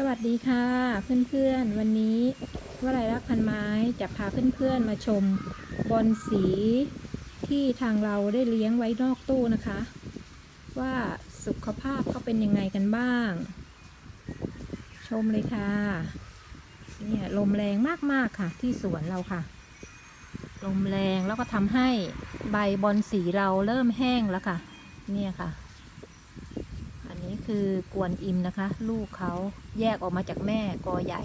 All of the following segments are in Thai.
สวัสดีค่ะเพื่อนๆ วันนี้วลัยรักพันไม้จะพาเพื่อนๆมาชมบอลสีที่ทางเราได้เลี้ยงไว้นอกตู้นะคะ ว่าสุขภาพเขาเป็นยังไงกันบ้าง ชมเลยค่ะเนี่ยลมแรงมากๆค่ะ ที่สวนเราค่ะ ลมแรงแล้วก็ทำให้ใบบอลสีเราเริ่มแห้งแล้วค่ะ เนี่ยค่ะ คือกวนอิมนะคะ ลูกเขาแยกออกมาจากแม่กอใหญ่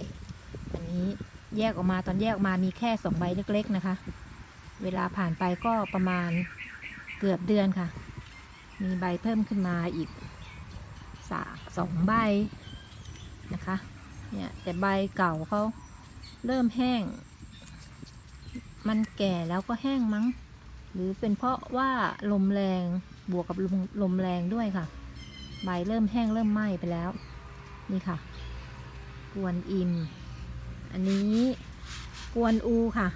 อันนี้แยกออกมาตอนแยกออกมามีแค่สองใบเล็ก ๆนะคะ เวลาผ่านไปก็ประมาณเกือบเดือนค่ะ มีใบเพิ่มขึ้นมาอีกสสองใบนะคะ เนี่ยแต่ใบเก่าเขาเริ่มแห้ง มันแก่แล้วก็แห้งมั้ง หรือเป็นเพราะว่าลมแรงบวกกับลมลมแรงด้วยค่ะ ใบเริ่มแห้งเริ่มไหม้ไปแล้ว นี่ค่ะ กวนอิม อันนี้กวนอูค่ะ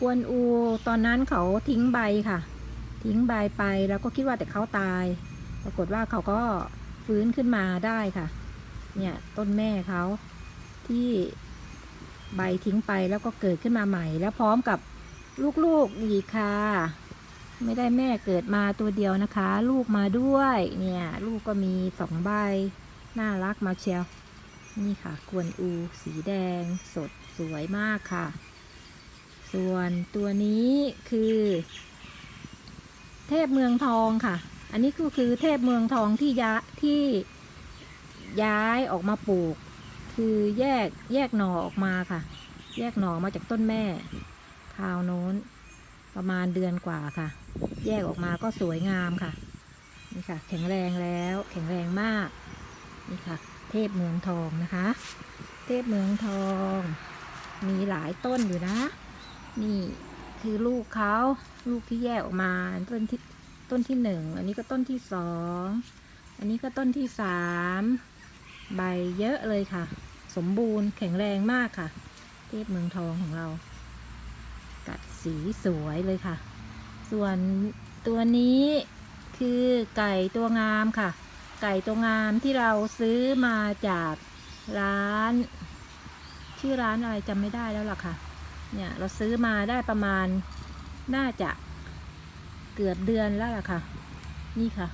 กวนอูตอนนั้นเขาทิ้งใบค่ะ ทิ้งใบไปแล้วก็คิดว่าแต่เขาตาย ปรากฏว่าเขาก็ฟื้นขึ้นมาได้ค่ะ เนี่ยต้นแม่เขาที่ใบทิ้งไปแล้วก็เกิดขึ้นมาใหม่ แล้วพร้อมกับลูกๆอีกค่ะ ไม่ได้แม่เกิดมาตัวเดียวนะคะ ลูกมาด้วยเนี่ย ลูกก็มีสองใบ น่ารักมาเชียว นี่ค่ะ กวนอู สีแดง สดสวยมากค่ะ ส่วนตัวนี้คือ เทพเมืองทองค่ะ อันนี้ก็คือเทพเมืองทองที่ยะที่ย้ายออกมาปลูก คือแยกแยกหน่อออกมาค่ะ แยกหน่อมาจากต้นแม่คราวโน้น ประมาณเดือนกว่าค่ะ แยกออกมาก็สวยงามค่ะ นี่ค่ะ แข็งแรงแล้ว แข็งแรงมาก นี่ค่ะ เทพเมืองทองนะคะ เทพเมืองทอง มีหลายต้นอยู่นะ นี่คือลูกเขาลูกที่แยกออกมาต้นที่ต้นที่หนึ่งอันนี้ก็ต้นที่สองอันนี้ก็ต้นที่สามใบเยอะเลยค่ะ สมบูรณ์แข็งแรงมากค่ะ เทพเมืองทองของเรา สีสวยเลยค่ะ ส่วนตัวนี้คือไก่ตัวงามค่ะ ไก่ตัวงามที่เราซื้อมาจากร้าน ชื่อร้านอะไรจำไม่ได้แล้วล่ะค่ะ เนี่ยเราซื้อมาได้ประมาณน่าจะเกือบเดือนแล้วล่ะค่ะ นี่ค่ะ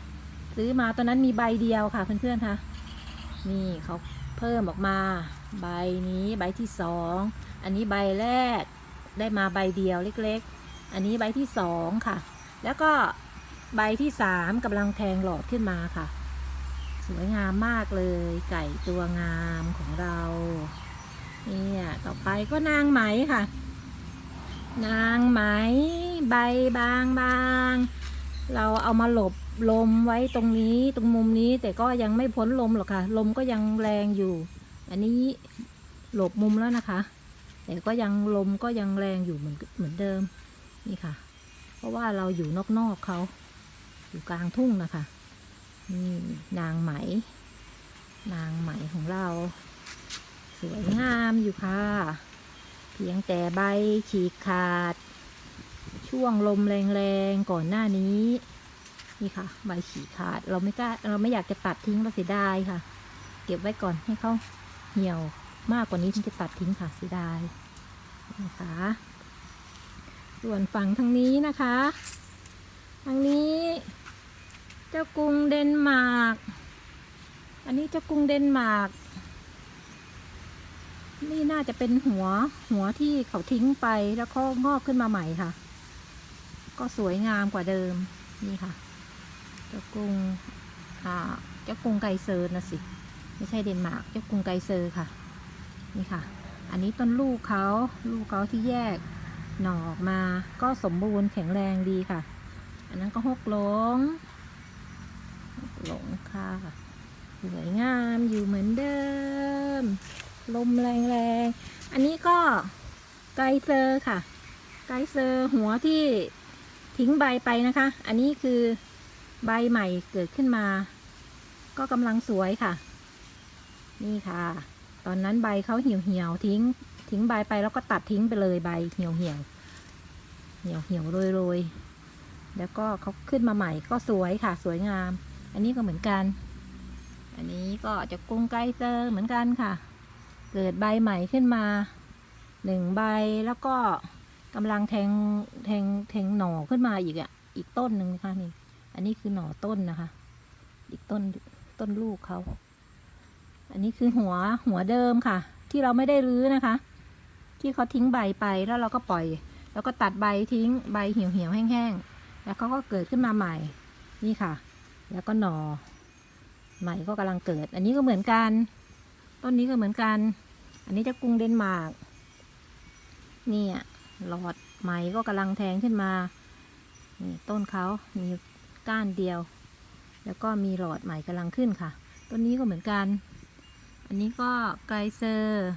ซื้อมาตอนนั้นมีใบเดียวค่ะ เพื่อนๆค่ะนี่เขาเพิ่มออกมา ใบนี้ใบที่สอง อันนี้ใบแรก ได้มาใบเดียวเล็กๆ อันนี้ใบที่สองค่ะ แล้วก็ใบที่สามกำลังแทงหลอดขึ้นมาค่ะ สวยงามมากเลย ไก่ตัวงามของเราเนี่ยต่อไปก็นางไหมค่ะ นางไหมใบบางบางเราเอามาหลบลมไว้ตรงนี้ตรงมุมนี้แต่ก็ยังไม่พ้นลมหรอกค่ะ ลมก็ยังแรงอยู่ อันนี้หลบมุมแล้วนะคะ แต่ก็ยังลมก็ยังแรงอยู่เหมือนเหมือนเดิมนี่ค่ะ เพราะว่าเราอยู่นอกๆเขาอยู่กลางทุ่งนะคะนี่นางไหม นางไหมของเรา สวยงามอยู่ค่ะ เพียงแต่ใบฉีกขาด ช่วงลมแรงๆก่อนหน้านี้นี่ค่ะ ใบฉีกขาดเราไม่กล้าเราไม่อยากจะตัดทิ้งเราเสียดายค่ะ เก็บไว้ก่อนให้เขาเหี่ยว มากกว่านี้ถึงจะตัดทิ้งค่ะเสียดายนะคะ ส่วนฝั่งทางนี้นะคะทางนี้ เจ้ากรุงเดนมาร์กอันนี้เจ้ากรุงเดนมาร์กนี่น่าจะเป็นหัวหัวที่เขาทิ้งไปแล้วก็งอกขึ้นมาใหม่ค่ะ ก็สวยงามกว่าเดิมนี่ค่ะ เจ้ากรุงอ่าเจ้ากรุงไกเซอร์นะสิ ไม่ใช่เดนมาร์กเจ้ากรุงไกเซอร์ค่ะ นี่ค่ะ อันนี้ต้นลูกเขาลูกเขาที่แยกหน่อออกมาก็สมบูรณ์แข็งแรงดีค่ะ อันนั้นก็หกหลงหกหลงค่ะสวยงามอยู่เหมือนเดิม ลมแรงๆ อันนี้ก็ไกเซอร์ค่ะ ไกเซอร์หัวที่ทิ้งใบไปนะคะ อันนี้คือใบใหม่เกิดขึ้นมา ก็กำลังสวยค่ะ นี่ค่ะ ตอนนั้นใบเขาเหี่ยวเหี่ยวทิ้ง ทิ้งใบไปแล้วก็ตัดทิ้งไปเลยใบเหี่ยวเหี่ยวเหี่ยวเหี่ยวโรยโรยๆแล้วก็เขาขึ้นมาใหม่ก็สวยค่ะสวยงาม อันนี้ก็เหมือนกัน อันนี้ก็จะกรุงไกเซอร์เหมือนกันค่ะ เกิดใบใหม่ขึ้นมาหนึ่งใบแล้วก็กำลังแทงแทงแทงหน่อขึ้นมาอีกอะ อีกต้นหนึ่งนะคะนี่ อันนี้คือหน่อต้นนะคะ อีกต้นต้นลูกเขา อันนี้คือหัวหัวเดิมค่ะ ที่เราไม่ได้รื้อนะคะ ที่เขาทิ้งใบไปแล้วเราก็ปล่อย แล้วก็ตัดใบทิ้งใบเหี่ยวเหี่ยวแห้งๆแล้วเขาก็เกิดขึ้นมาใหม่นี่ค่ะ แล้วก็หนอใหม่ก็กำลังเกิด อันนี้ก็เหมือนกัน ต้นนี้ก็เหมือนกัน อันนี้จะกรุงเดนมาร์กนี่ยหลอดใหม่ก็กำลังแทงขึ้นมานี่ต้นเขามีก้านเดียว แล้วก็มีหลอดใหม่กำลังขึ้นค่ะ ต้นนี้ก็เหมือนกัน อันนี้ก็ไกรเซอร์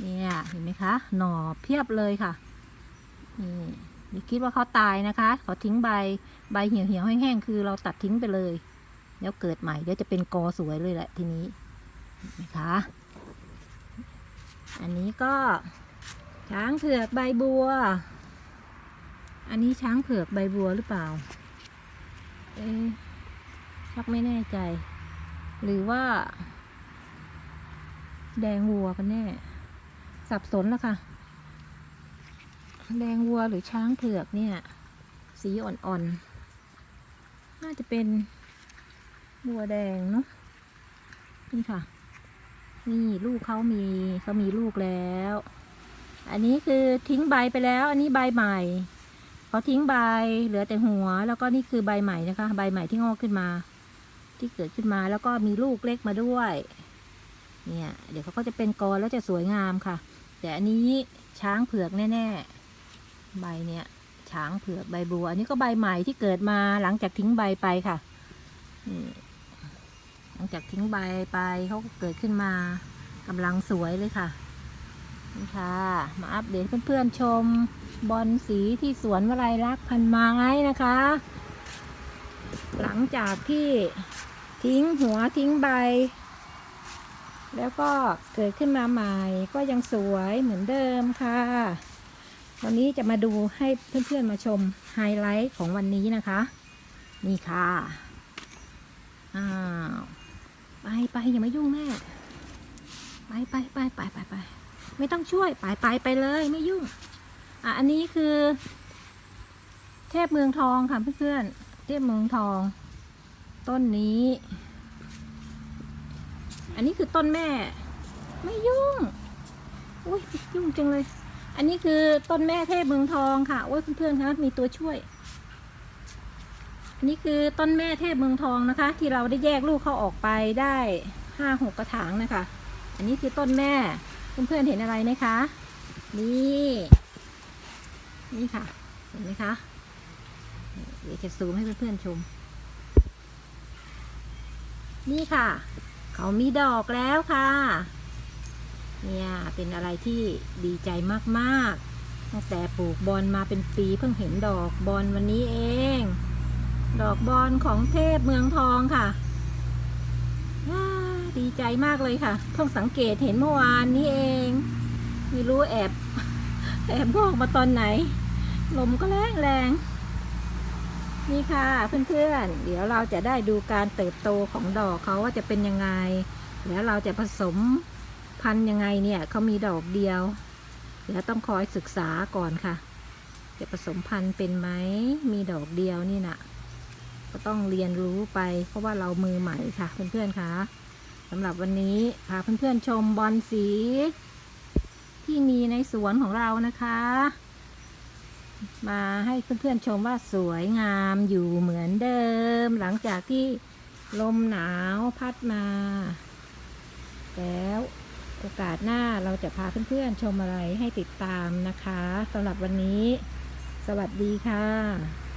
เนี่ยเห็นไหมคะ หน่อเพียบเลยค่ะ นี่อย่าคิดว่าเขาตายนะคะ เขาทิ้งใบ ใบเหี่ยวเหี่ยวแห้งๆ คือเราตัดทิ้งไปเลย แล้วเกิดใหม่ เดี๋ยวจะเป็นกอสวยเลยแหละทีนี้เห็นไหมคะ อันนี้ก็ ช้างเผือกใบบัว อันนี้ช้างเผือกใบบัวหรือเปล่า เอ๊ชักไม่แน่ใจ หรือว่า แดงวัวกันแน่ สับสนแล้วค่ะ แดงวัวหรือช้างเผือกเนี่ย สีอ่อนๆ น่าจะเป็นวัวแดงเนาะ นี่ค่ะ นี่ลูกเขามีเขามีลูกแล้ว อันนี้คือทิ้งใบไปแล้ว อันนี้ใบใหม่เขาทิ้งใบเหลือแต่หัว แล้วก็นี่คือใบใหม่นะคะ ใบใหม่ที่งอกขึ้นมา ที่เกิดขึ้นมาแล้วก็มีลูกเล็กมาด้วย เนี่ย เดี๋ยวเขาก็จะเป็นกอแล้วจะสวยงามค่ะ แต่อันนี้ช้างเผือกแน่ๆ ใบเนี่ย ช้างเผือกใบบัว อันนี้ก็ใบใหม่ที่เกิดมาหลังจากทิ้งใบไปค่ะหลังจากทิ้งใบไปเขาก็เกิดขึ้นมากำลังสวยเลยค่ะนี่ค่ะมาอัปเดตเพื่อนๆชม บอลสีที่สวนวลัยลักษณ์พันไม้นะคะ หลังจากที่ทิ้งหัวทิ้งใบ แล้วก็เกิดขึ้นมาใหม่ก็ยังสวยเหมือนเดิมค่ะ วันนี้จะมาดูให้เพื่อนๆมาชมไฮไลท์ของวันนี้นะคะ นี่ค่ะ อ้าว ไปไปอย่ามายุ่งแม่ไปไปไปไปไปไปไม่ต้องช่วยไปไปไปเลยไม่ยุ่ง อะอันนี้คือ เทพเมืองทองค่ะเพื่อนๆเทพเมืองทอง ต้นนี้ อันนี้คือต้นแม่ ไม่ยุ่ง อุ้ยยุ่งจังเลย อันนี้คือต้นแม่เทพเมืองทองค่ะโอ้ยเพื่อนๆคะมีตัวช่วย อันนี้คือต้นแม่เทพเมืองทองนะคะ ที่เราได้แยกลูกเขาออกไปได้ห้าหกกระถางนะคะ อันนี้คือต้นแม่เพื่อนๆเห็นอะไรไหมคะ นี่ นี่ค่ะ เห็นไหมคะ เดี๋ยวจะซูมให้เพื่อนๆชม นี่ค่ะ เขามีดอกแล้วค่ะ เนี่ย เป็นอะไรที่ดีใจมากๆ ตั้งแต่ปลูกบอลมาเป็นปีเพิ่งเห็นดอกบอลวันนี้เอง ดอกบอลของเทพเมืองทองค่ะ ดีใจมากเลยค่ะ เพิ่งสังเกตเห็นเมื่อวานนี้เอง ไม่รู้แอบ แอบบอกมาตอนไหน ลมก็แรงแรง นี่ค่ะเพื่อนๆ เดี๋ยวเราจะได้ดูการเติบโตของดอกเขาว่าจะเป็นยังไง แล้วเราจะผสมพันธุ์ยังไงเนี่ยเขามีดอกเดียว เดี๋ยวต้องคอยศึกษาก่อนค่ะ จะผสมพันธุ์เป็นไหมมีดอกเดียวนี่นะก็ต้องเรียนรู้ไป เพราะว่าเรามือใหม่ค่ะเพื่อนๆค่ะสำหรับวันนี้พาเพื่อนๆชมบอลสี ที่มีในสวนของเรานะคะ มาให้เพื่อนๆชมว่าสวยงามอยู่เหมือนเดิม หลังจากที่ลมหนาวพัดมา แล้วโอกาสหน้าเราจะพาเพื่อนๆชมอะไรให้ติดตามนะคะสำหรับวันนี้ สวัสดีค่ะ